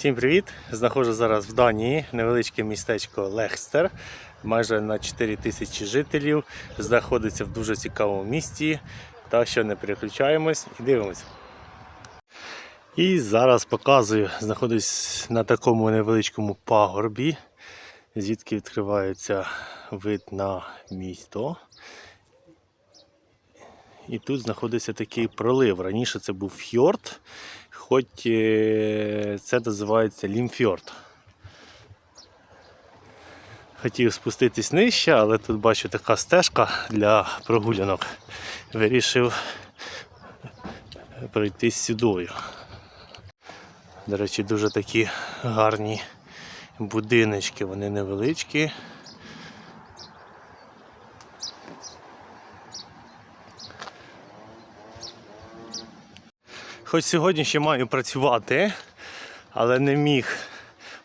Всім привіт! Знаходжу зараз в Данії невеличке містечко Лехстер, майже на 4 тисячі жителів. Знаходиться в дуже цікавому місті. Так що не переключаємось і дивимось. І зараз показую, знаходжусь на такому невеличкому пагорбі, звідки відкривається вид на місто. І тут знаходиться такий пролив. Раніше це був фьорд, хоч е, це називається лімфьорд. Хотів спуститись нижче, але тут бачу така стежка для прогулянок. Вирішив пройтись сюдою. До речі, дуже такі гарні будиночки, вони невеличкі. Хоч сьогодні ще маю працювати, але не міг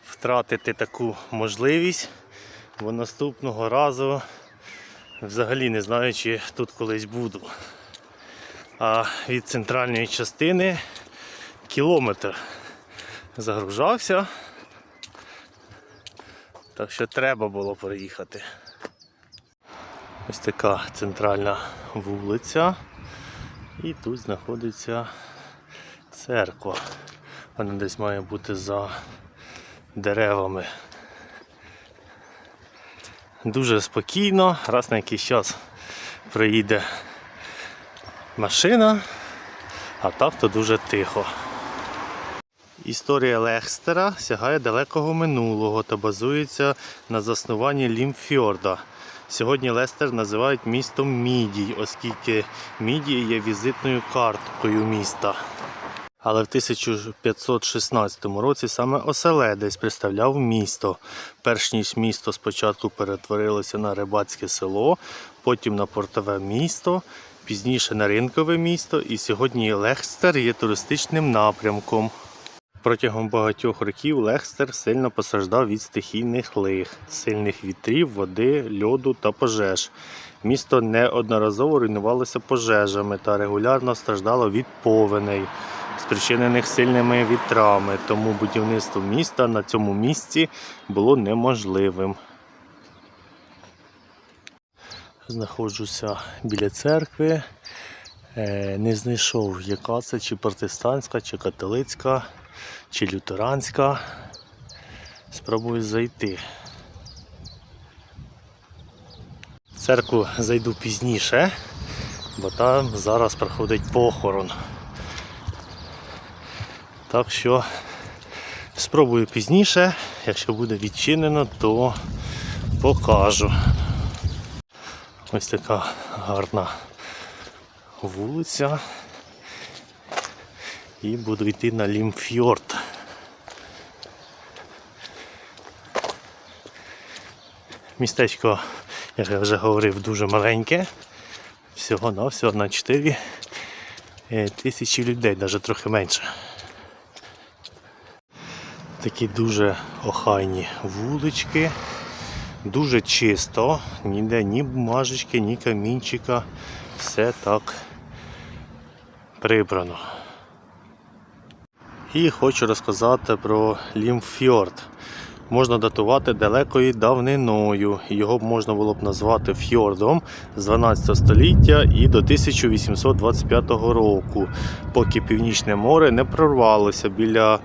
втратити таку можливість, бо наступного разу взагалі не знаю, чи тут колись буду. А від центральної частини кілометр загружався, так що треба було переїхати. Ось така центральна вулиця. І тут знаходиться церква. Вона десь має бути за деревами. Дуже спокійно, раз на якийсь час приїде машина, а так то дуже тихо. Історія Лехстера сягає далекого минулого та базується на заснуванні Лімфьорда. Сьогодні Лестер називають містом Мідій, оскільки Мідій є візитною карткою міста. Але в 1516 році саме Оселедець представляв місто. Перш ніж місто спочатку перетворилося на рибацьке село, потім на портове місто, пізніше на ринкове місто, і сьогодні Лехстер є туристичним напрямком. Протягом багатьох років Лехстер сильно постраждав від стихійних лих, сильних вітрів, води, льоду та пожеж. Місто неодноразово руйнувалося пожежами та регулярно страждало від повеней, спричинених сильними вітрами, тому будівництво міста на цьому місці було неможливим. Знаходжуся біля церкви. Е, Не знайшов, яка це, чи протестантська, чи католицька, чи лютеранська. Спробую зайти. В церкву зайду пізніше, бо там зараз проходить похорон. Так що спробую пізніше, якщо буде відчинено, то покажу. Ось така гарна вулиця. І буду йти на Лімфьорд. Містечко, як я вже говорив, дуже маленьке. Всього на всього на 4 е, тисячі людей, навіть трохи менше. Такі дуже охайні вулички, дуже чисто, ніде ні бумажечки, ні камінчика, все так прибрано. І хочу розказати про Лімфьорд. Можна датувати далекою давниною. Його можна було б назвати фьордом з 12 століття і до 1825 року, поки Північне море не прорвалося біля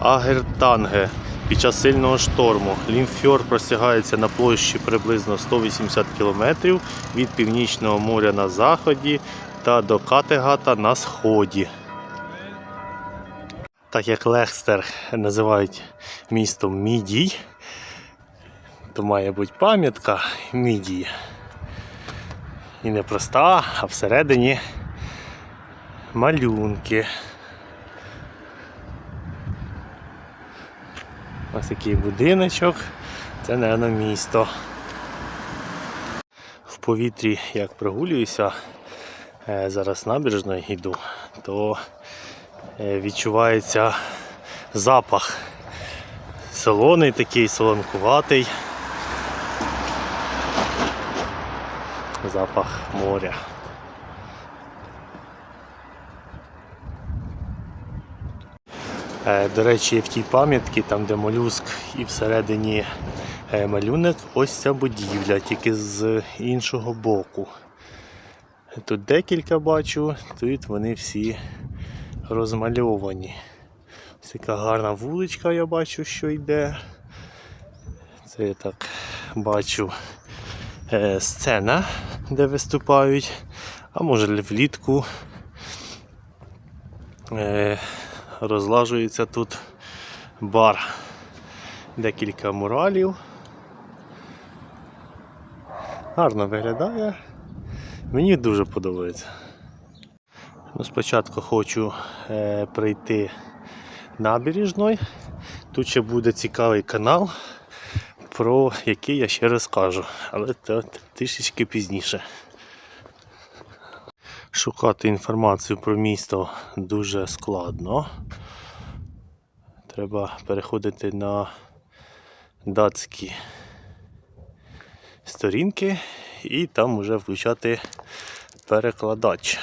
Агертанге під час сильного шторму. Лімфьорд простягається на площі приблизно 180 км від Північного моря на заході та до Категата на сході. Так як Лехстер називають містом Мідій, то має бути пам'ятка Мідії. І не проста, а всередині малюнки. Ось такий будиночок. Це, мабуть, місто. В повітрі, як прогулююся, е, зараз набережною йду, то е, відчувається запах. Солоний такий, солонкуватий. Запах моря. До речі, в тій пам'ятці, там де молюск і всередині е, малюнок, ось ця будівля, тільки з іншого боку. Тут декілька бачу, тут вони всі розмальовані. Ось така гарна вуличка, я бачу, що йде. Це я так бачу е, сцена, де виступають, а може влітку е, розлажується тут бар. Декілька муралів. Гарно виглядає. Мені дуже подобається. Ну, спочатку хочу е, прийти набережною. Тут ще буде цікавий канал, про який я ще розкажу, але це трішечки пізніше. Шукати інформацію про місто дуже складно. Треба переходити на датські сторінки і там вже включати перекладач.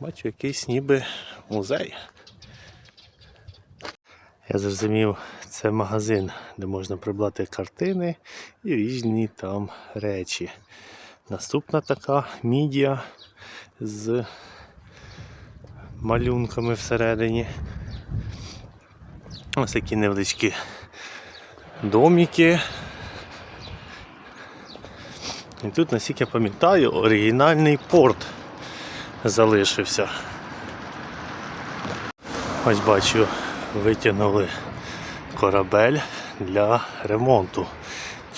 Бачу якийсь ніби музей. Я зрозумів, це магазин, де можна придбати картини і різні там речі. Наступна така мідія з малюнками всередині. Ось такі невеличкі домики. І тут, наскільки я пам'ятаю, оригінальний порт залишився. Ось бачу, витягнули корабель для ремонту.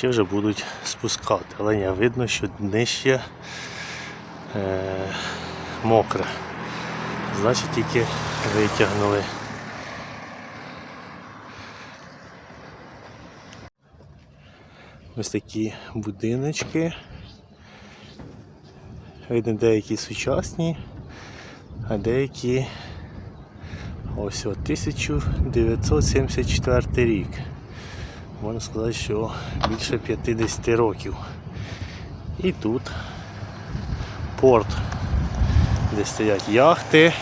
Чи вже будуть спускати, але не видно, що нижче е, мокре. Значить тільки витягнули. Ось такі будиночки. Видно, деякі сучасні, а деякі ось от 1974 рік. Можна сказати, що більше 50 років. І тут порт, де стоять яхти,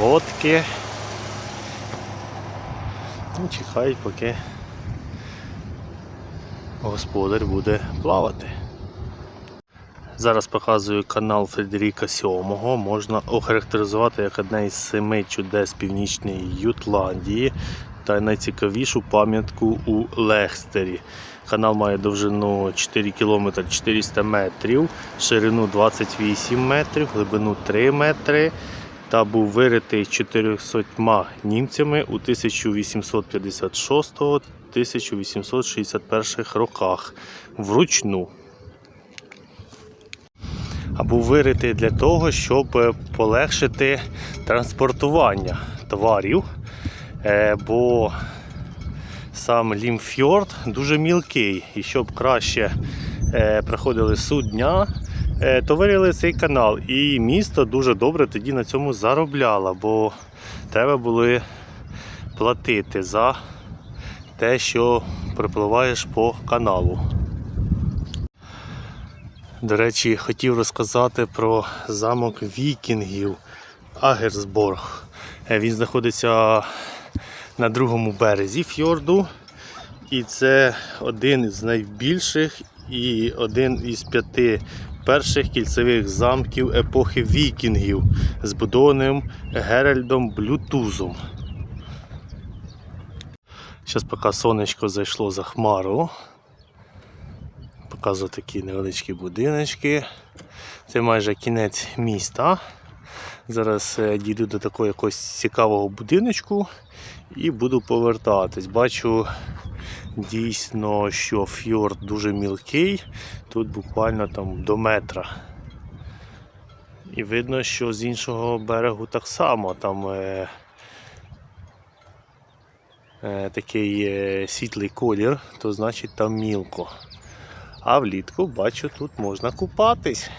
лодки. І чекають, поки господар буде плавати. Зараз показую канал Фредеріка VII. Можна охарактеризувати як одне із семи чудес північної Ютландії та найцікавішу пам'ятку у Лехстері. Канал має довжину 4 км 400 метрів, ширину 28 метрів, глибину 3 метри та був виритий 400 німцями у 1856-1861 роках вручну. А був виритий для того, щоб полегшити транспортування товарів, Е, бо сам Лімфьорд дуже мілкий, і щоб краще е, проходили судня, е, то вирили цей канал. І місто дуже добре тоді на цьому заробляло, бо треба було платити за те, що припливаєш по каналу. До речі, хотів розказати про замок вікінгів Агерсборг. Е, Він знаходиться на другому березі фьорду. І це один з найбільших і один із п'яти перших кільцевих замків епохи вікінгів, збудованим Геральдом Блютузом. Зараз поки сонечко зайшло за хмару. Показую такі невеличкі будиночки. Це майже кінець міста. Зараз е, дійду до такого якогось цікавого будиночку і буду повертатись. Бачу дійсно, що фьорд дуже мілкий, тут буквально там до метра. І видно, що з іншого берегу так само там е, е, такий е, світлий колір, то значить там мілко. А влітку бачу, тут можна купатись.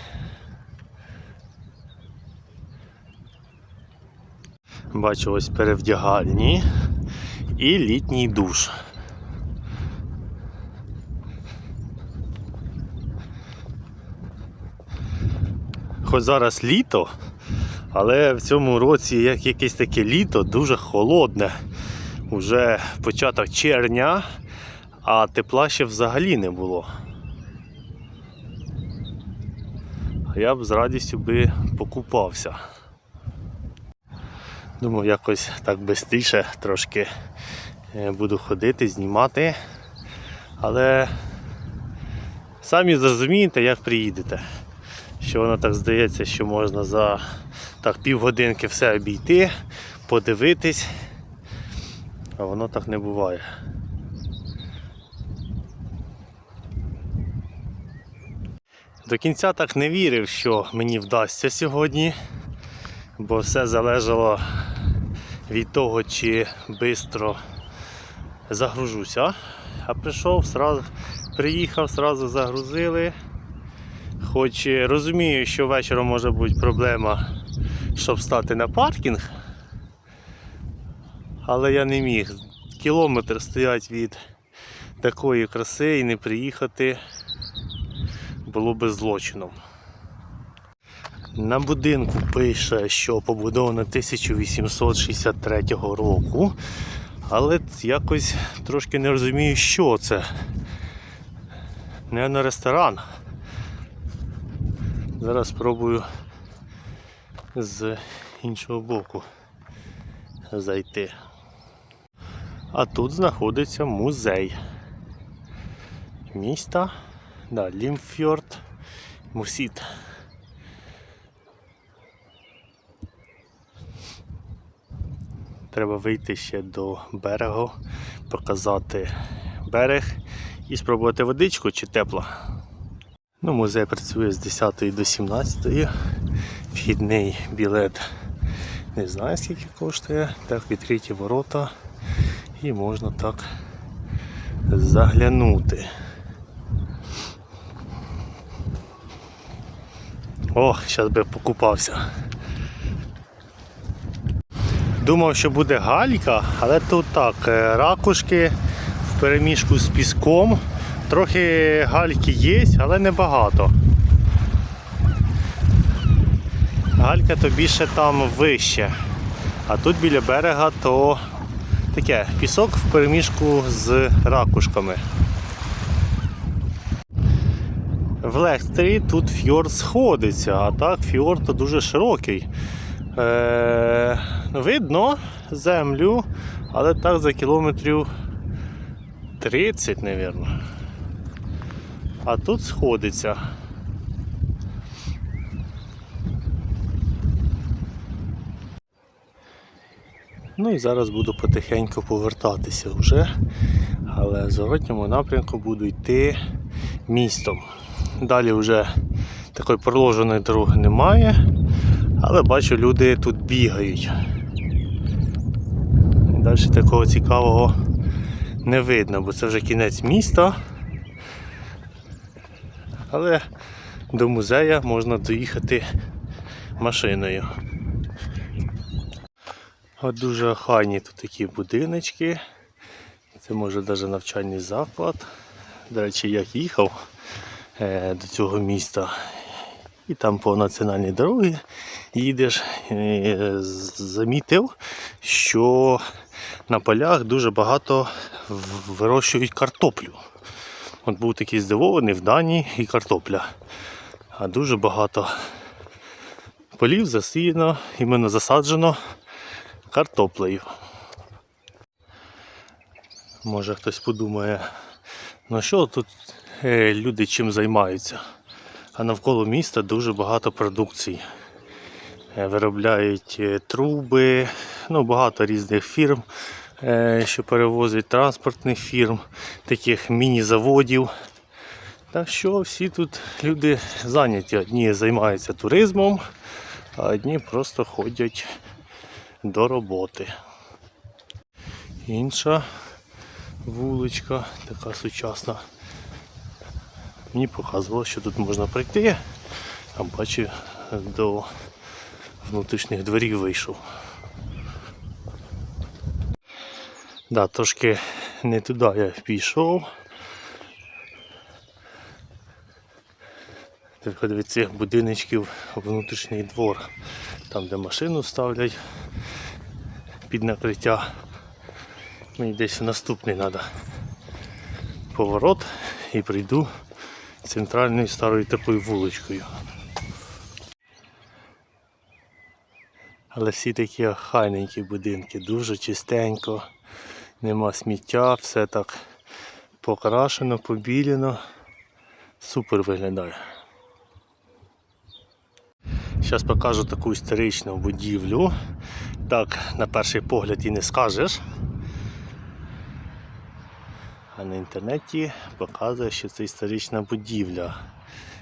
Бачу ось перевдягальні і літній душ. Хоч зараз літо, Але в цьому році як якесь таке літо дуже холодне. Уже початок червня, а тепла ще взагалі не було. Я б з радістю би покупався. Думаю, якось так швидше трошки е, буду ходити, знімати. Але самі зрозумієте, як приїдете. Що воно так здається, що можна за так, півгодинки все обійти, подивитись. А воно так не буває. До кінця так не вірив, що мені вдасться сьогодні, бо все залежало від того, чи швидко загружуся. А прийшов, сразу, приїхав, сразу загрузили. Хоч розумію, що вечором може бути проблема, щоб стати на паркінг, але я не міг. Кілометр стоять від такої краси і не приїхати було би злочином. На будинку пише, що побудовано 1863 року, але якось трошки не розумію, що це. Не на ресторан. Зараз спробую з іншого боку зайти. А тут знаходиться музей міста. Да, Лімфьорд Мусіт. Треба вийти ще до берегу, показати берег і спробувати водичку чи тепла. Ну, музей працює з 10 до 17. Вхідний білет не знаю скільки коштує. Так, відкриті ворота і можна так заглянути. О, зараз би покупався. Думав, що буде галька, але тут так, е, ракушки в переміжку з піском. Трохи гальки є, але не багато. Галька то більше там вище. А тут біля берега то таке пісок в переміжку з ракушками. В Лекстрі тут фьорд сходиться, а так фьорд то дуже широкий. Е, видно землю, але так за кілометрів 30, мабуть. А тут сходиться. Ну і зараз буду потихеньку повертатися вже, але в зворотньому напрямку буду йти містом. Далі вже такої проложеної дороги немає, але бачу, люди тут бігають. Далі такого цікавого не видно, бо це вже кінець міста. Але до музею можна доїхати машиною. От дуже охайні тут такі будиночки. Це може навіть навчальний заклад. До речі, як їхав е, до цього міста. І там по національній дорогі їдеш, і замітив, що на полях дуже багато вирощують картоплю. От був такий здивований в Данії і картопля. А дуже багато полів засіяно, іменно засаджено картоплею. Може хтось подумає, ну що тут е, люди чим займаються? А навколо міста дуже багато продукції. Е, Виробляють е, труби, ну багато різних фірм, е, що перевозять транспортних фірм, таких міні-заводів. Так що всі тут люди зайняті. Одні займаються туризмом, а одні просто ходять до роботи. Інша вуличка, така сучасна. Мені показувало, що тут можна прийти, а бачу до внутрішніх дворів вийшов. Да, трошки не туди я пішов. Виходить від цих будиночків внутрішній двор, там де машину ставлять під накриття. Мені десь наступний треба поворот і прийду центральною старою такою вуличкою. Але всі такі охайненькі будинки, дуже чистенько, нема сміття, все так покрашено, побілено. Супер виглядає. Зараз покажу таку історичну будівлю. Так, на перший погляд і не скажеш. А на інтернеті показує, що це історична будівля.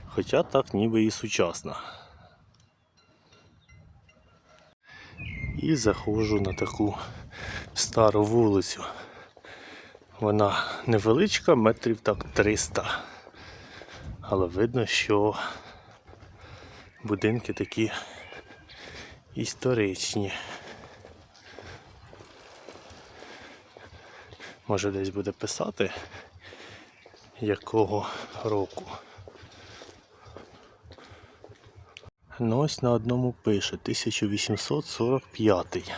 Хоча так ніби і сучасна. І заходжу на таку стару вулицю. Вона невеличка, метрів так 300. Але видно, що будинки такі історичні. Може десь буде писати, якого року. Ну ось на одному пише 1845.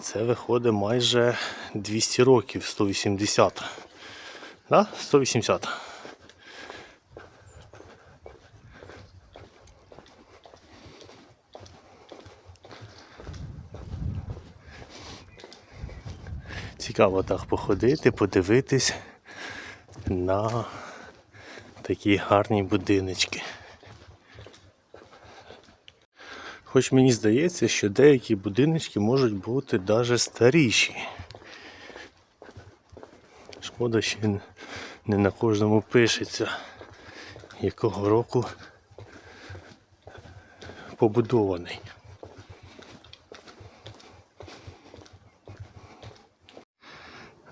Це виходить майже 200 років, 180. Да? 180. Цікаво так походити, подивитись на такі гарні будиночки. Хоч мені здається, що деякі будиночки можуть бути навіть старіші. Шкода, що не на кожному пишеться, якого року побудований.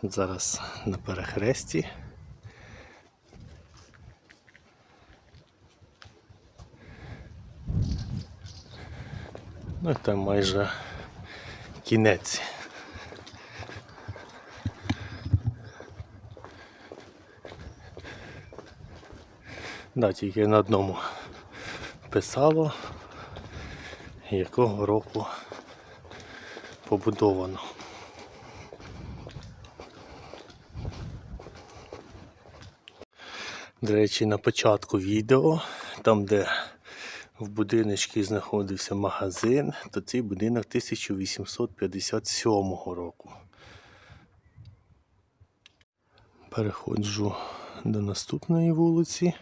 Зараз на перехресті. Ну і там майже кінець. Да, тільки на одному писало, якого року побудовано. До речі, на початку відео, там де в будиночці знаходився магазин, то цей будинок 1857 року. Переходжу до наступної вулиці.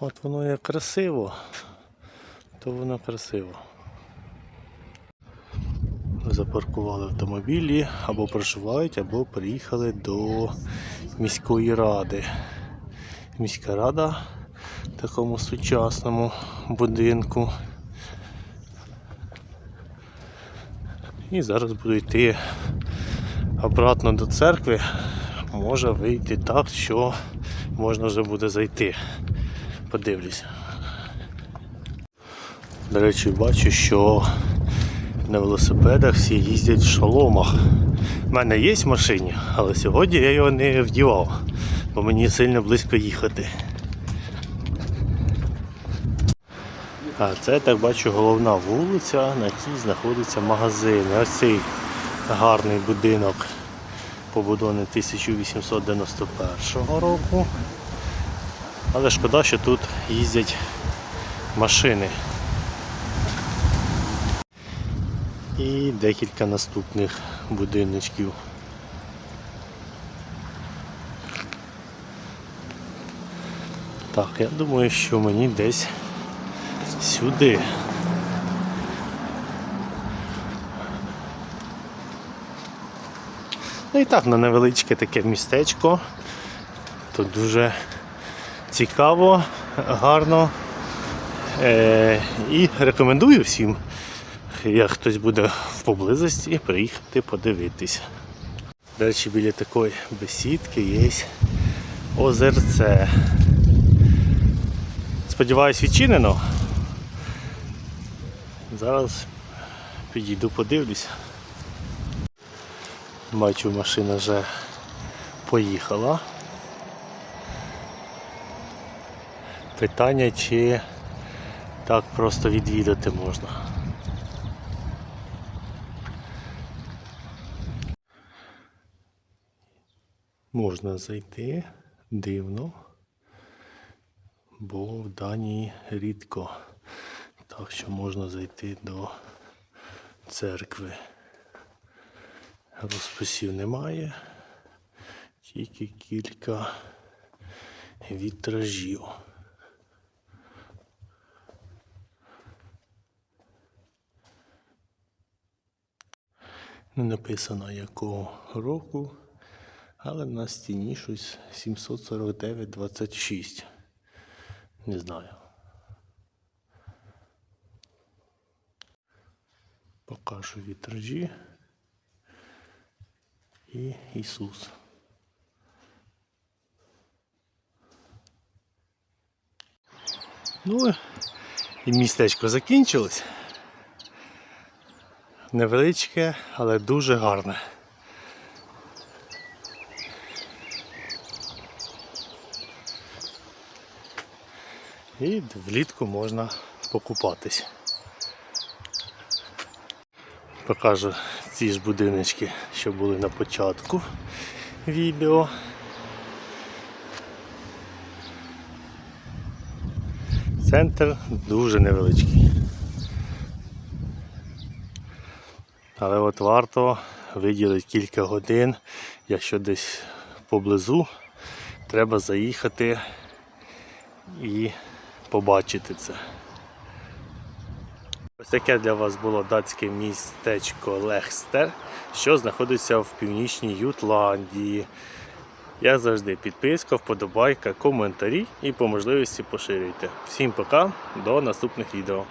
От воно як красиво, то воно красиво запаркували автомобілі або проживають, або приїхали до міської ради. Міська рада в такому сучасному будинку. І зараз буду йти обратно до церкви. Може вийти так, що можна вже буде зайти. Подивлюся. До речі, бачу, що на велосипедах всі їздять в шоломах. У мене є в машині, але сьогодні я його не вдівав, бо мені сильно близько їхати. А це так бачу головна вулиця, на якій знаходиться магазин. Ось цей гарний будинок побудований 1891 року. Але шкода, що тут їздять машини. І декілька наступних будиночків. Так, я думаю, що мені десь сюди. Ну і так, на невеличке таке містечко. Тут дуже цікаво, гарно. Е, і рекомендую всім як хтось буде в поблизості, приїхати подивитись. До речі, біля такої бесідки є озерце. Сподіваюсь, відчинено. Зараз підійду подивлюся. Бачу, машина вже поїхала. Питання, чи так просто відвідати можна. Можна зайти дивно, бо в Данії рідко. Так що можна зайти до церкви. Розписів немає, тільки кілька вітражів. Не написано якого року, але на стіні щось 749-26. Не знаю. Покажу вітражі і Ісус. Ну і містечко закінчилось. Невеличке, але дуже гарне. І влітку можна покупатись. Покажу ці ж будиночки, що були на початку відео. Центр дуже невеличкий. Але от варто виділити кілька годин, якщо десь поблизу, треба заїхати і побачити це. Ось таке для вас було датське містечко Лехстер, що знаходиться в північній Ютландії. Як завжди, підписка, вподобайка, коментарі і по можливості поширюйте. Всім пока, до наступних відео.